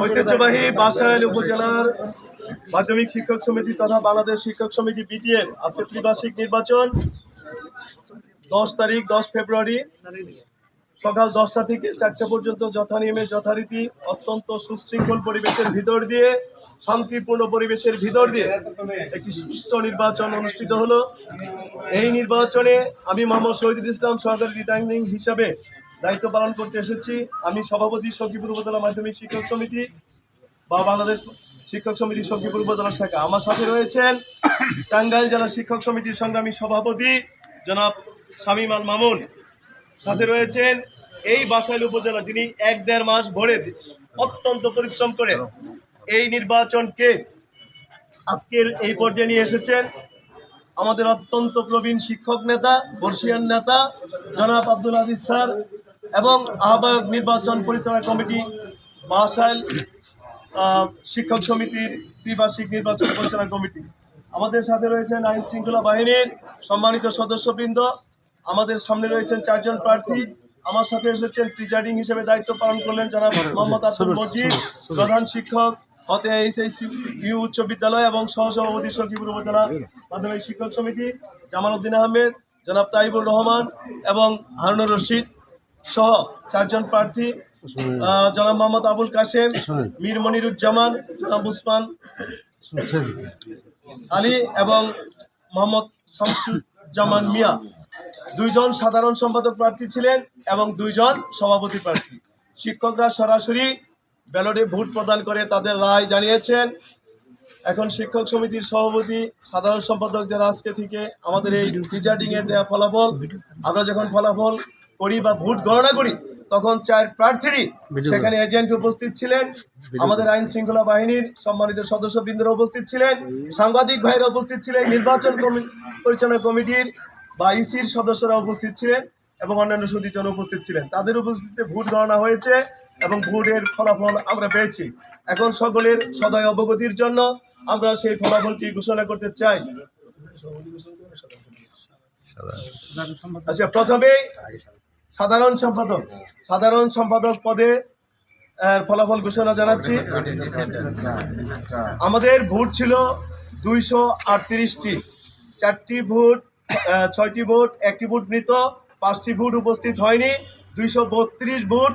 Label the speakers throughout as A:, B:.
A: ঐতিহ্যবাহী বাসাইল উপজেলার মাধ্যমিক শিক্ষক সমিতি তথা বাংলাদেশ শিক্ষক সমিতি বিটিএর আজকে ত্রিবার্ষিক নির্বাচন দশ তারিখ দশ ফেব্রুয়ারি সকাল দশটা থেকে চারটা পর্যন্ত যথানিয়মে যথারীতি অত্যন্ত সুশৃঙ্খল পরিবেশের ভিতর দিয়ে, শান্তিপূর্ণ পরিবেশের ভিতর দিয়ে একটি সুষ্ঠু নির্বাচন অনুষ্ঠিত হলো। এই নির্বাচনে আমি মোহাম্মদ শহীদুল ইসলাম সহকারী রিটার্নিং হিসাবে দায়িত্ব পালন করতে এসেছি। আমি সভাপতি সখীপুর উপজেলা মাধ্যমিক শিক্ষক সমিতি বা বাংলাদেশ শিক্ষক সমিতি সখীপুর উপজেলা শাখা। আমার সাথে রয়েছেন টাঙ্গাইল জেলা শিক্ষক সমিতির সংগ্রামী সভাপতি জনাব শামীম মামুন। সাথে রয়েছেন এই বাসাইল উপজেলা যিনি এক দেড় মাস ভরে অত্যন্ত পরিশ্রম করে এই নির্বাচনকে আজকের এই পর্যায়ে নিয়ে এসেছেন আমাদের অত্যন্ত প্রবীণ শিক্ষক নেতা, বর্ষিয়ান নেতা, জনাব আব্দুল আজিজ স্যার এবং আহ্বায়ক নির্বাচন পরিচালনা কমিটি বাসাইল শিক্ষক সমিতির দ্বিবার্ষিক নির্বাচন পরিচালনা কমিটি। আমাদের সাথে রয়েছেন আইন শৃঙ্খলা বাহিনীর সম্মানিত সদস্যবৃন্দ আমাদের সামনে রয়েছেন চারজন প্রার্থী। আমার সাথে এসেছেন প্রিজাইডিং হিসেবে দায়িত্ব পালন করলেন জনাব মোহাম্মদ আব্দুল মজিদ প্রধান শিক্ষক হতে এইচএসি ইউ উচ্চ বিদ্যালয় এবং সহসভাপতি সখীপুর উপজেলা মাধ্যমিক শিক্ষক সমিতি জামাল উদ্দিন আহমেদ জনাব তাইবুর রহমান এবং হারুনুর রশিদ সহ চারজন প্রার্থী জনাব মোহাম্মদ আবুল কাশেম মীর মনিরুজ্জামান জনাব উসমান আলী এবং মোহাম্মদ শামসুজ্জামান মিয়া। দুইজন সাধারণ সম্পাদক প্রার্থী ছিলেন এবং দুইজন সভাপতি প্রার্থী। শিক্ষকরা সরাসরি ব্যালটে ভোট প্রদান করে তাদের রায় জানিয়েছেন। এখন শিক্ষক সমিতির সভাপতি সাধারণ সম্পাদকদের আজকে থেকে আমাদের এই এর দেওয়া ফলাফল আমরা যখন ফলাফল করি বা ভোট গণনা করি তখন চার প্রার্থীরই সেখানে এজেন্ট উপস্থিত ছিলেন। আমাদের আইন শৃঙ্খলা বাহিনীর সম্মানিত সদস্যবৃন্দরা উপস্থিত ছিলেন। সাংবাদিক ভাইরা উপস্থিত ছিলেন। নির্বাচন পরিচালনা কমিটির বা ইসির সদস্যরা উপস্থিত ছিলেন এবং অন্যান্য সুদীজন উপস্থিত ছিলেন। তাদের উপস্থিতিতে ভোট গণনা হয়েছে এবং ভোটের ফলাফল আমরা পেয়েছি। এখন সকলের সদয় অবগতির জন্য আমরা সেই ফলাফলটি ঘোষণা করতে চাই। আচ্ছা প্রথমে সাধারণ সম্পাদক সাধারণ সম্পাদক পদে ফলাফল ঘোষণা জানাচ্ছি। আমাদের ভোট ছিল দুইশো আটত্রিশটি। চারটি ভোট ছয়টি ভোট একটি ভোট মৃত, পাঁচটি ভোট উপস্থিত হয়নি, দুইশো বত্রিশ ভোট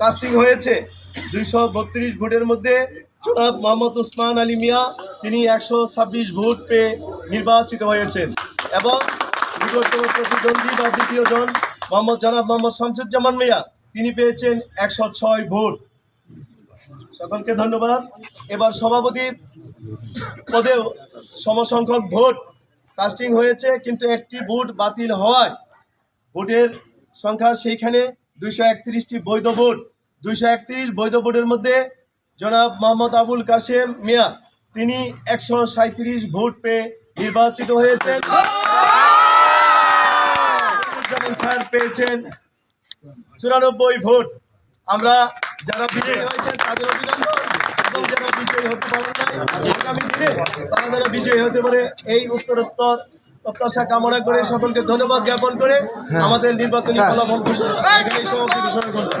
A: কাস্টিং হয়েছে। দুইশো বত্রিশ ভোটের মধ্যে জনাব মোহাম্মদ উসমান আলী মিয়া, তিনি একশো ছাব্বিশ ভোট পেয়ে নির্বাচিত হয়েছেন এবং বিগত প্রতিদ্বন্দ্বী বা দ্বিতীয় জন মোহাম্মদ, জনাব মোহাম্মদ শামসুজ্জামান মিয়া, তিনি পেয়েছেন একশো ছয় ভোট সকলকে ধন্যবাদ। এবার সভাপতি পদেও সমসংখ্যক ভোট কাস্টিং হয়েছে, কিন্তু একটি ভোট বাতিল হওয়ায় ভোটের সংখ্যা সেইখানে দুইশো একত্রিশটি বৈধ ভোট। দুইশো একত্রিশ বৈধ ভোটের মধ্যে জনাব মোহাম্মদ আবুল কাশেম মিয়া, তিনি একশো সাঁত্রিশ ভোট পেয়ে নির্বাচিত হয়েছেন। পেয়েছেন। চুরানব্বই ভোট। আমরা যারা বিজয়ী হয়েছেন, তাদের অভিনন্দন। এবং যারা বিজয়ী হতে পারেন নাই আগামী দিনে তারা যারা বিজয়ী হতে পারে এই উত্তরোত্তর প্রত্যাশা কামনা করে সকলকে ধন্যবাদ জ্ঞাপন করে আমাদের নির্বাচনী ফলাফল ঘোষণা এখানেই সমাপ্তি ঘোষণা করলাম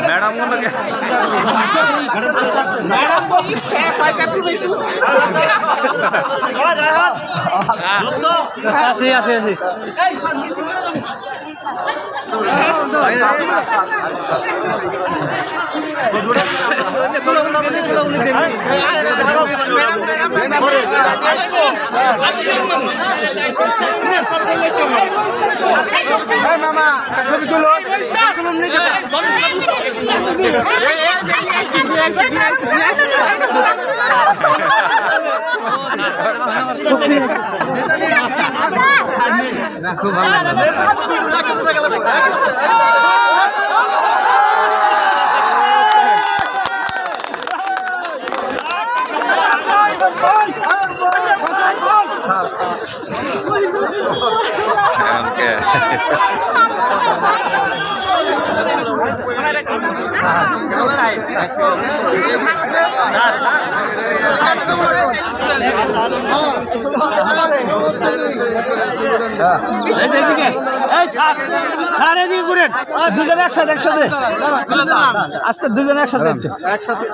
B: ম্যাডাম ম্যাডাম হ্যাঁ। আছে আছে কাসম স্যার কাসম স্যার কাসম স্যার কাসম স্যার
C: একসাথে একসাথে। একসাথে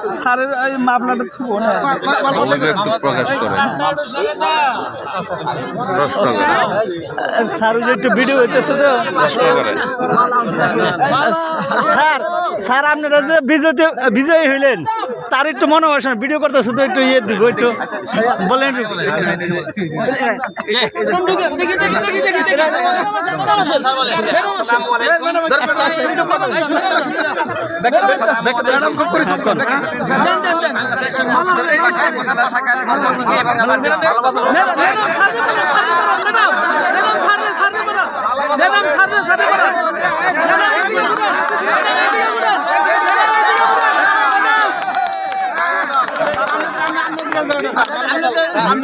C: স্যার একটু ভিডিও হইতেছে তো স্যার স্যার, আপনারা যে বিজয়ী বিজয়ী হইলেন। তার একটু মনে হয় ভিডিও করতে শুধু একটু ইয়ে দিব একটু বলেন।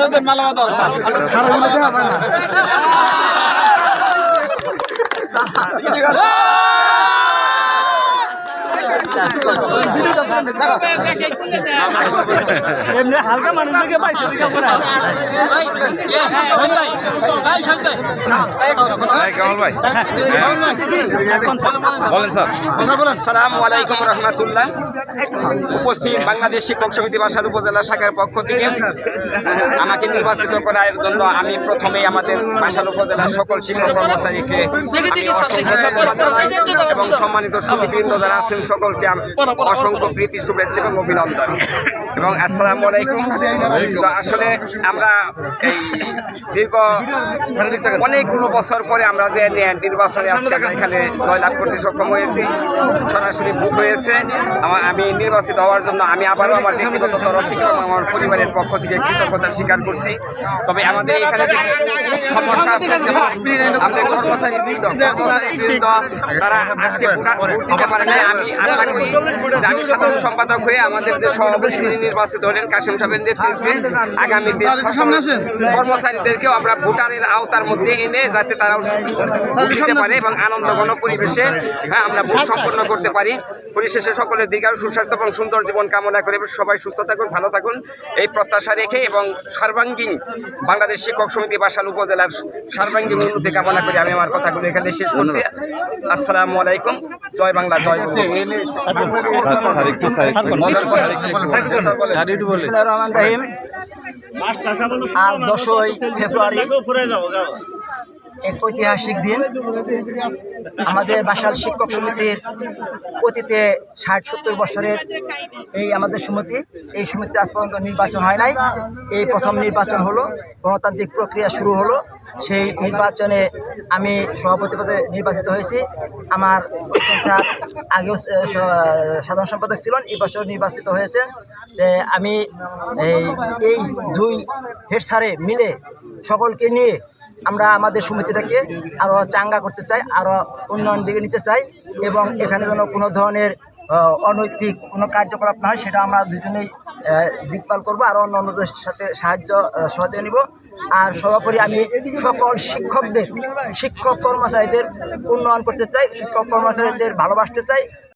C: আপনাদের মালা দাও এমনি হালকা মানুষদেরকে পাইছে
D: হ্যাঁ। বলেন স্যার।
E: আলাইকুম রহমতুল্লাহ। উপস্থিত বাংলাদেশ শিক্ষক সমিতি বাসার উপজেলা শাখার পক্ষ থেকে আমাকে নির্বাচিত করার জন্য আমি প্রথমেই আমাদের বাসার উপজেলার সকল শিক্ষক কর্মচারীকে এবং সম্মানিত সুদীবৃন্দ যারা আছেন সকলকে অসংখ্য প্রীতি, শুভেচ্ছা এবং অভিনন্দন। এবং আসসালামু আলাইকুম। আসলে আমরা এই দীর্ঘ অনেকগুলো বছর পরে আমরা যে নির্বাচনে আজকে এখানে জয়লাভ করতে সক্ষম হয়েছি। সরাসরি বুক হয়েছে। আমার আমি নির্বাচিত হওয়ার জন্য আমি আবারও আমার ব্যক্তিগত তরফ থেকে এবং আমার পরিবারের পক্ষ থেকে কৃতজ্ঞতা স্বীকার করছি। তবে আমাদের এখানে সমস্যা আছে যে কর্মচারীদেরকেও আমরা আওতার মধ্যে এনে যাতে তারাও পারে এবং পরিবেশে হ্যাঁ আমরা ভোট সম্পন্ন করতে পারি। পরিশেষে সকলের দীর্ঘায়ু সুস্বাস্থ্য এবং সুন্দর জীবন কামনা করে সবাই সুস্থ থাকুন ভালো থাকুন এই প্রত্যাশা রেখে এবং সর্বাঙ্গীন বাংলাদেশ শিক্ষক সমিতি বাসাল উপজেলার সর্বাঙ্গীন উন্নতি কামনা করে আমি আমার কথাগুলো এখানে শেষ করছি আসসালামু আলাইকুম জয় বাংলা জয় বঙ্গবন্ধু।
D: স্যার স্যার একটু স্যার একটু
C: বিসমিল্লাহির রহমানির রহিম আজ দশই ফেব্রুয়ারি এক ঐতিহাসিক দিন। আমাদের বাসাল শিক্ষক সমিতির অতীতে ষাট সত্তর বছরের এই আমাদের সমিতি, এই সমিতিতে আজ পর্যন্ত নির্বাচন হয় নাই। এই প্রথম নির্বাচন হলো, গণতান্ত্রিক প্রক্রিয়া শুরু হলো। সেই নির্বাচনে আমি সভাপতি পদে নির্বাচিত হয়েছি। আমার স্যার আগেও সাধারণ সম্পাদক ছিলেন, এই বছর নির্বাচিত হয়েছেন। আমি এই দুই হেড স্যারে মিলে সকলকে নিয়ে আমরা আমাদের সমিতিটাকে আরও চাঙ্গা করতে চাই আরও উন্নয়ন দিকে নিতে চাই এবং এখানে যেন কোনো ধরনের অনৈতিক কোনো কার্যকলাপ না হয়, সেটা আমরা দুজনেই দিকপাল করব, আর অন্য অন্যদের সাথে সাহায্য সহযোগিতা নিব। আর সর্বোপরি আমি সকল শিক্ষকদের, শিক্ষক কর্মচারীদের উন্নয়ন করতে চাই, শিক্ষক কর্মচারীদের ভালোবাসতে চাই